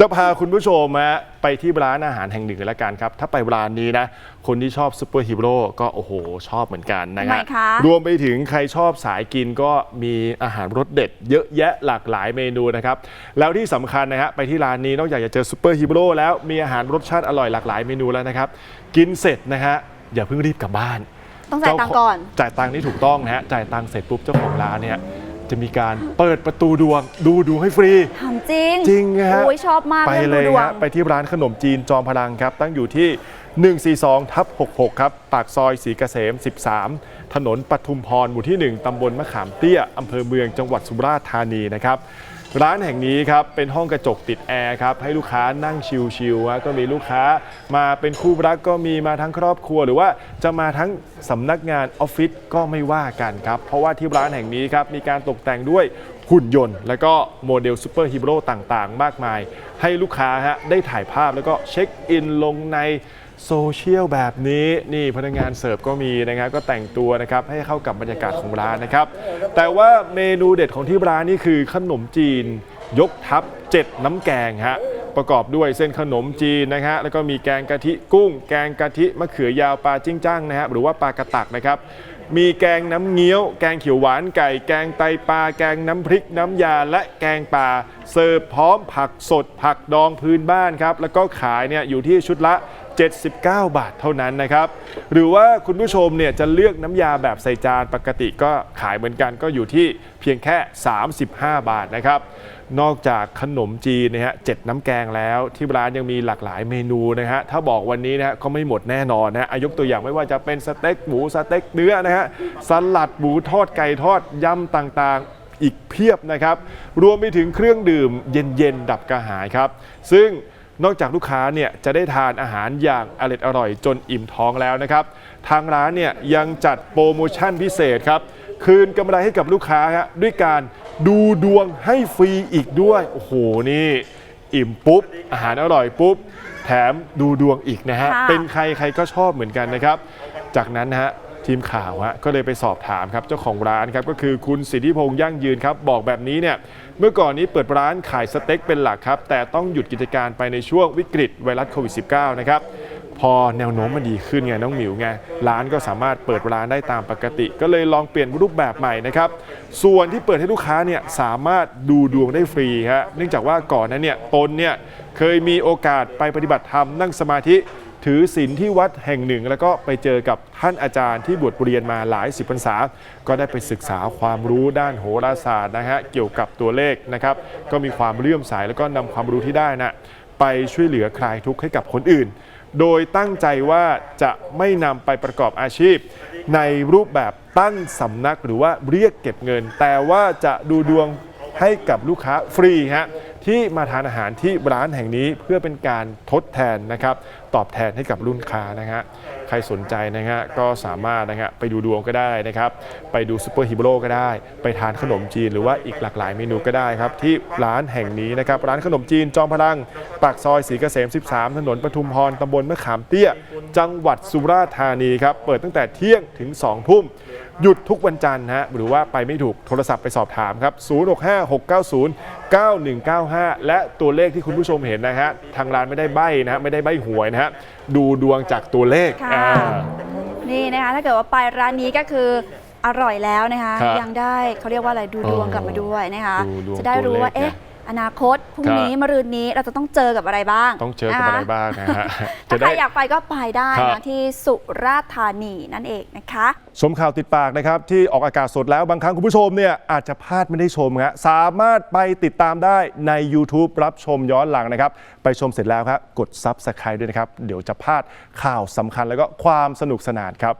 จะพาคุณผู้ชมฮะไปที่ร้านอาหารแห่งหนึ่งกันละกันครับ ถ้าไปร้านนี้นะ คนที่ชอบซูเปอร์ฮีโร่ก็โอ้โห ชอบเหมือนกันนะทำไมฮะคะ รวมไปถึงใครชอบสายกินก็มีอาหารรสเด็ด เยอะแยะหลากหลายเมนูนะครับ แล้วที่สำคัญนะฮะไปที่ร้านนี้นอกจากจะเจอซูเปอร์ฮีโร่แล้วมีอาหารรสชาติอร่อยหลากหลายเมนูแล้วนะครับ กินเสร็จนะฮะอย่าเพิ่งรีบกลับบ้าน ต้องจ่ายตังค์ก่อนจ่ายตังค์นี่ถูกต้องนะฮะ จ่ายตังค์เสร็จปุ๊บเจ้าของร้านเนี่ย จะมีการเปิดประตูดวง ดูดวงให้ฟรี ถามจริงจริงฮะโอ้ยชอบมากไปรื่องเลยดูดวง ฮะไปที่ร้านขนมจีนจอมพลังครับ ตั้งอยู่ที่ 142ทับ66 ครับ ปากซอยสีเกษม 13 ถนนปทุมพรหมู่ที่ 1 ตำบลมะขามเตี้ย อำเภอเมืองจังหวัดสุราษฎร์ธานีนะครับ ร้านแห่งนี้ครับเป็นห้องกระจกติดแอร์ครับให้ลูกค้านั่งชิลๆฮะก็มีลูกค้ามาเป็นคู่รักก็มีมาทั้งครอบครัว หรือว่าจะมาทั้งสำนักงานออฟฟิศก็ไม่ว่ากันครับ เพราะว่าที่ร้านแห่งนี้ครับมีการตกแต่งด้วยหุ่นยนต์ และก็โมเดลซูเปอร์ฮีโร่ต่างๆ มากมาย ให้ลูกค้าฮะได้ถ่ายภาพแล้วก็เช็คอินลงใน โซเชียลแบบนี้นี่พนักงานเสิร์ฟก็มีนะครับก็แต่งตัวนะครับให้เข้ากับบรรยากาศของร้านนะครับ แต่ว่าเมนูเด็ดของที่ร้านนี่คือขนมจีน ยกทัพเจ็ดน้ำแกงฮะประกอบด้วยเส้นขนมจีนนะฮะแล้วก็มีแกงกะทิกุ้ง แกงกะทิมะเขือยาวปลาจิ้งจ้างนะฮะหรือว่าปลากระตักนะครับมีแกงน้ำเงี้ยว แกงเขียวหวานไก่ แกงไตปลา แกงน้ำพริกน้ำยา และแกงป่า เสิร์ฟพร้อมผักสด ผักดองพื้นบ้านครับ แล้วก็ขายเนี่ยอยู่ที่ชุดละ 79 บาทเท่านั้นนะครับ หรือว่าคุณผู้ชมเนี่ยจะเลือกน้ำยาแบบใส่จานปกติก็ขายเหมือนกันก็อยู่ที่เพียงแค่ 35 บาทนะครับ นอกจากขนมจีนนะฮะเจ็ดน้ำแกงแล้วที่ร้านยังมีหลากหลายเมนูนะฮะถ้าบอกวันนี้นะฮะก็ไม่หมดแน่นอนนะฮะอะยกตัวอย่างไม่ว่าจะเป็นสเต็กหมูสเต็กเนื้อนะฮะสลัดหมูทอดไก่ทอดยำต่างๆ อีกเพียบนะครับ รวมไปถึงเครื่องดื่มเย็นๆดับกระหายครับ ซึ่ง นอกจากลูกค้าเนี่ยจะได้ทานอาหารอย่างอร่อยอร่อยจนอิ่มท้องแล้วนะครับ ทางร้านเนี่ยยังจัดโปรโมชั่นพิเศษครับ คืนกำไรให้กับลูกค้าฮะด้วยการดูดวงให้ฟรีอีกด้วย โอ้โหนี่ อิ่มปุ๊บ อาหารอร่อยปุ๊บ แถมดูดวงอีกนะฮะค่ะเป็นใครใครก็ชอบเหมือนกันนะครับ จากนั้นนะฮะ ทีมข่าวฮะก็เลยไปสอบถามครับเจ้าของร้านครับก็คือคุณสิทธิพงษ์ยั่งยืนครับบอกแบบนี้เนี่ยเมื่อก่อนนี้เปิดร้านขายสเต็กเป็นหลักครับ แต่ต้องหยุดกิจการไปในช่วงวิกฤตไวรัสโควิด -19 นะครับพอแนวโน้มมันดีขึ้นไงน้องหมิวไงร้านก็สามารถเปิดร้านได้ตามปกติ ก็เลยลองเปลี่ยนรูปแบบใหม่นะครับ ส่วนที่เปิดให้ลูกค้าเนี่ยสามารถดูดวงได้ฟรีฮะเนื่องจากว่าก่อนนั้นเนี่ยตนเนี่ยเคยมีโอกาสไปปฏิบัติธรรมนั่งสมาธิ ถือศีลที่วัดแห่งหนึ่ง แล้วก็ไปเจอกับท่านอาจารย์ที่บวชเรียนมาหลายสิบพรรษา ก็ได้ไปศึกษาความรู้ด้านโหราศาสตร์นะฮะเกี่ยวกับตัวเลขนะครับก็มีความเลื่อมใสแล้วก็นำความรู้ที่ได้นะไปช่วยเหลือคลายทุกข์ให้กับคนอื่น โดยตั้งใจว่าจะไม่นำไปประกอบอาชีพ ในรูปแบบตั้งสำนักหรือว่าเรียกเก็บเงิน แต่ว่าจะดูดวงให้กับลูกค้าฟรีฮะ ที่มาทานอาหารที่ร้านแห่งนี้เพื่อเป็นการทดแทนนะครับ ตอบแทนให้กับรุ่นค้านะฮะ รสนใจนะฮะก็สามารถนะฮะไปดูดวงก็ได้นะครับ ไปดูซูเปอร์ฮีโร่ก็ได้ ไปทานขนมจีนหรือว่าอีกหลากหลายเมนูก็ได้ครับ ที่ร้านแห่งนี้นะครับ ร้านขนมจีนจอมพลัง ปากซอยสีเกษม 13 ถนนปทุมพรตำบลมะขามเตี้ย จังหวัดสุราษฎร์ธานีครับ เปิดตั้งแต่เที่ยงถึง 2 ทุ่ม หยุดทุกวันจันทร์ฮะหรือว่าไปไม่ถูกโทรศัพท์ไปสอบถามครับ 0656909195 และตัวเลขที่คุณผู้ชมเห็นนะฮะทางร้านไม่ได้ใบ้นะฮะไม่ได้ใบ้หวยนะฮะดูดวงจากตัวเลขอ่านี่นะคะถ้าเกิดว่าไปร้านนี้ก็คืออร่อยแล้วนะคะ ครับยังได้เขาเรียกว่าอะไรดูดวงอ๋อกลับมาด้วยนะคะ ดูดวงจะได้รู้ว่าตัวเลขเอ๊ะนะ อนาคตพรุ่งครับนี้มะรืนนี้เราจะต้องเจอกับอะไรบ้าง ต้องเจอกับอะไรนคบ้างนะฮะถ้าใครอยากไปก็ไปได้ครันะบที่สุราษฎร์ธานีนั่นเองนะคะชมข่าวติดปากนะครับ ที่ออกอากาศสดแล้วบางครั้งคุณผู้ชมเนี่ยอาจจะพลาดไม่ได้ชมฮะสามารถไปติดตามได้ใน YouTube รับชมย้อนหลังนะครับ ไปชมเสร็จแล้วครับกด Subscribe ด้วยนะครับ เดี๋ยวจะพลาดข่าวสำคัญแล้วก็ความสนุกสนานครับ